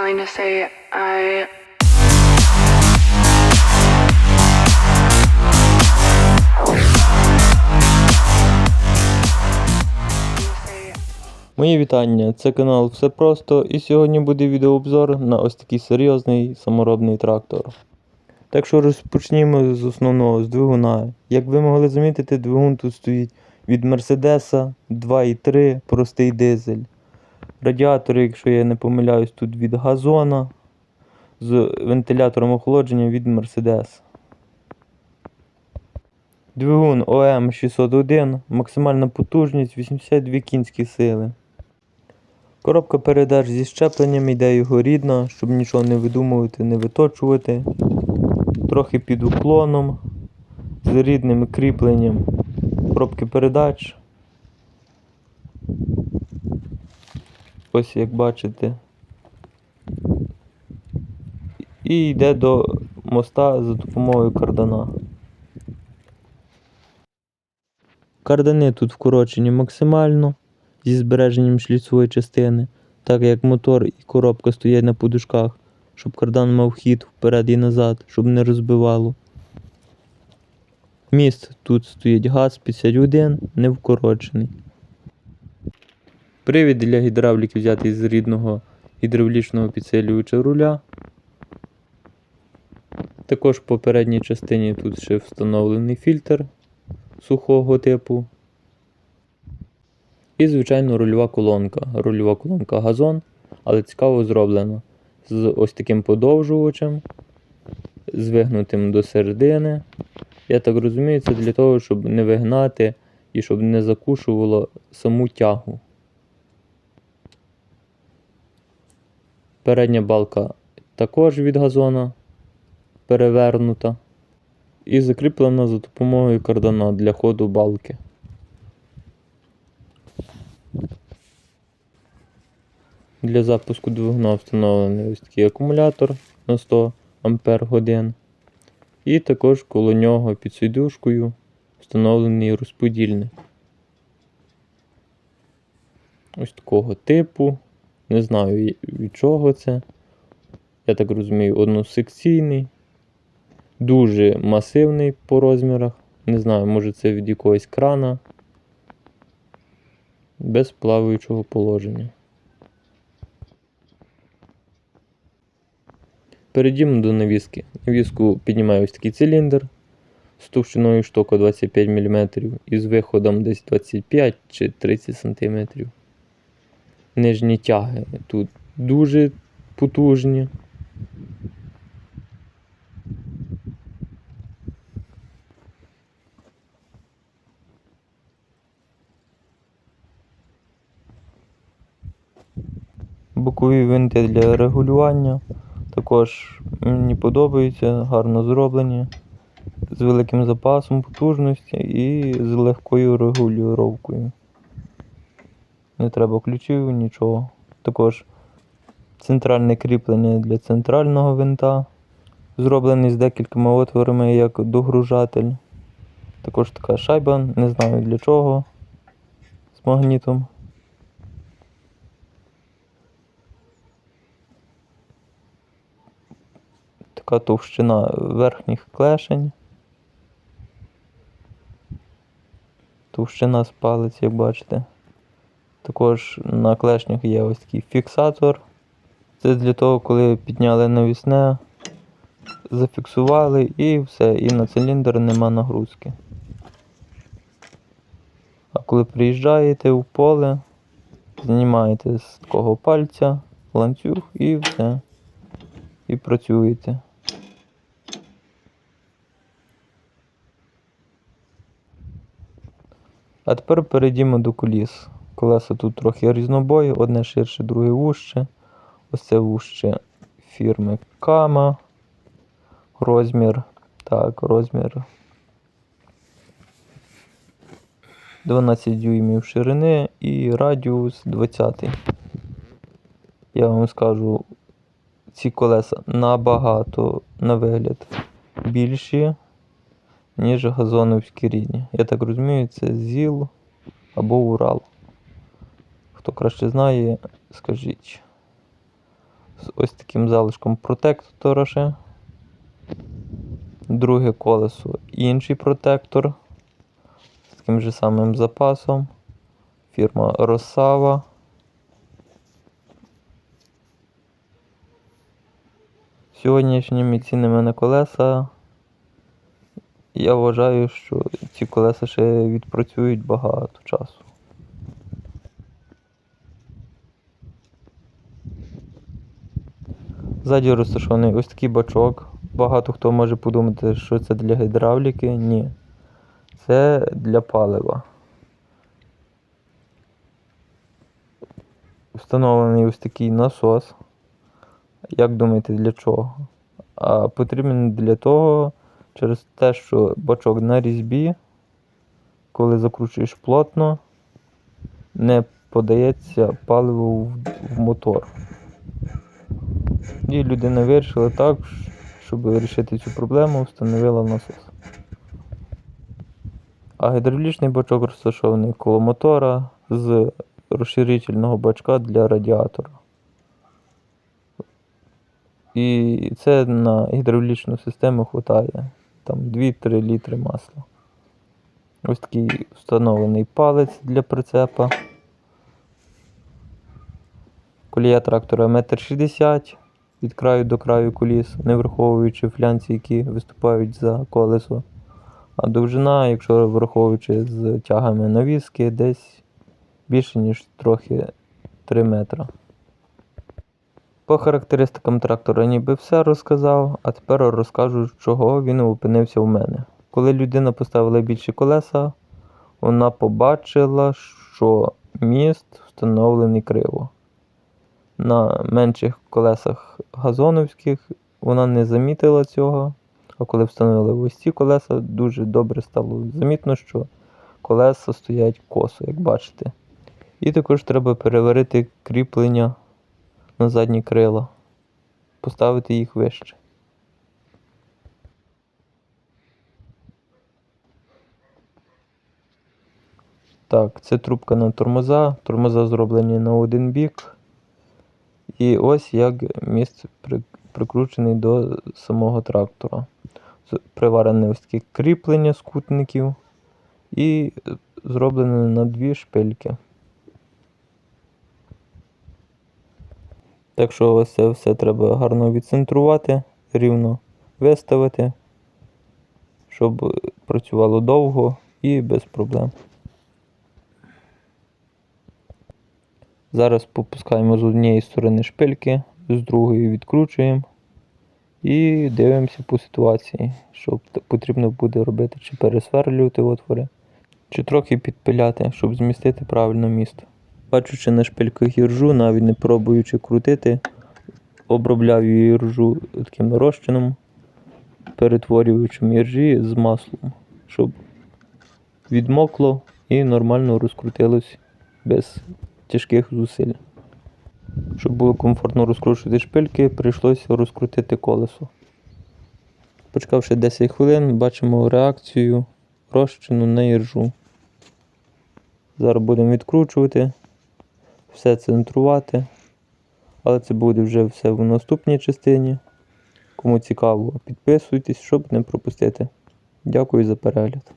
trying to say I Мої вітання, це канал Все Просто і сьогодні буде відеообзор на ось такий серйозний саморобний трактор. Так що розпочнімо з основного, з двигуна. Як ви могли замітити, двигун тут стоїть від Мерседеса 2.3 простий дизель. Радіатор, якщо я не помиляюсь, тут від газона з вентилятором охолодження від Мерседеса. Двигун ОМ 601, максимальна потужність 82 кінські сили. Коробка передач зі щепленням йде його рідна, щоб нічого не видумувати, не виточувати. Трохи під уклоном, з рідним кріпленням коробки передач. Ось як бачите. І йде до моста за допомогою кардана. Кардани тут вкорочені максимально зі збереженням шліцевої частини, так як мотор і коробка стоять на подушках, щоб кардан мав хід вперед і назад, щоб не розбивало. Міст тут стоїть газ 51, не вкорочений. Привід для гідравліки взятий з рідного гідравлічного підсилювача руля. Також в попередній частині тут ще встановлений фільтр сухого типу. І, звичайно, рульова колонка. Рульова колонка газон, але цікаво зроблена. З ось таким подовжувачем, звигнутим до середини. Я так розумію, це для того, щоб не вигнати і щоб не закушувало саму тягу. Передня балка також від газона перевернута і закріплена за допомогою кардана для ходу балки. Для запуску двигуна встановлений ось такий акумулятор на 100 Ампер. І також коло нього під сидушкою встановлений розподільник. Ось такого типу. Не знаю від чого це. Я так розумію, односекційний. Дуже масивний по розмірах. Не знаю, може це від якогось крана. Без плаваючого положення. Перейдімо до навіски. Навіску піднімає ось такий циліндр з товщиною штоку 25 мм і з виходом десь 25 чи 30 см. Нижні тяги тут дуже потужні. Бокові винти для регулювання. Також мені подобаються, гарно зроблені, з великим запасом потужності і з легкою регулювання. Не треба ключів, нічого. Також центральне кріплення для центрального винта. Зроблений з декількома отворами як догружатель. Також така шайба, не знаю для чого. З магнітом. Така товщина верхніх клешень. Товщина з палець, як бачите. Також на клешнях є ось такий фіксатор. Це для того, коли підняли навісне, зафіксували і все, і на циліндр нема нагрузки. А коли приїжджаєте в поле, знімаєте з такого пальця ланцюг і все. І працюєте. А тепер перейдімо до коліс. Колеса тут трохи різнобої, одне ширше, друге вужче. Ось це вужче фірми Кама. Розмір. Так, розмір 12 дюймів ширини і радіус 20. Я вам скажу, ці колеса набагато на вигляд більші, ніж газоновські рідні. Я так розумію, це ЗІЛ або Урал. Хто краще знає, скажіть. з ось таким залишком протектора ще. Друге колесо інший протектор з таким же самим запасом. Фірма Росава. Сьогоднішніми цінами на колеса я вважаю, що ці колеса ще відпрацюють багато часу. Ззаді розташований ось такий бачок. Багато хто може подумати, що це для гідравліки. Ні. Це для палива. Встановлений ось такий насос. Як думаєте, для чого? А потрібен для того, через те, що бачок на різьбі, коли закручуєш плотно, не подається паливо в, мотор. І людина вирішила так, щоб вирішити цю проблему, встановила насос. А гідравлічний бачок розташований коло мотора з розширительного бачка для радіатора. І це на гідравлічну систему вистачає там 2-3 літри масла. Ось такий встановлений палець для прицепа. Колія трактора 1,60 м від краю до краю коліс, не враховуючи флянці, які виступають за колесо. А довжина, якщо враховуючи з тягами навіски, десь більше, ніж трохи 3 метра. По характеристикам трактора ніби все розказав, а тепер розкажу, чого він опинився в мене. Коли людина поставила більші колеса, вона побачила, що міст встановлений криво. На менших колесах газоновських вона не замітила цього, а коли встановили ось ці колеса, дуже добре стало замітно, що колеса стоять косо, як бачите. І також треба переварити кріплення на задні крила, поставити їх вище. Так, це трубка на тормоза. Тормоза зроблені на один бік. І ось як міст прикручений до самого трактора. Приварене ось таке кріплення скутників і зроблене на дві шпильки. Так що ось це все треба гарно відцентрувати, рівно виставити, щоб працювало довго і без проблем. Зараз попускаємо з однієї сторони шпильки, з другої відкручуємо і дивимося по ситуації, що потрібно буде робити, чи пересверлювати отвори, чи трохи підпиляти, щоб змістити правильно місто. Бачучи на шпильках іржу, навіть не пробуючи крутити, обробляв її таким розчином, перетворюючим іржі з маслом, щоб відмокло і нормально розкрутилось без тяжких зусиль. Щоб було комфортно розкручувати шпильки, прийшлося розкрутити колесо. Почекавши 10 хвилин, бачимо реакцію розчину на іржу. Зараз будемо відкручувати, все центрувати, але це буде вже все в наступній частині. Кому цікаво, підписуйтесь, щоб не пропустити. Дякую за перегляд.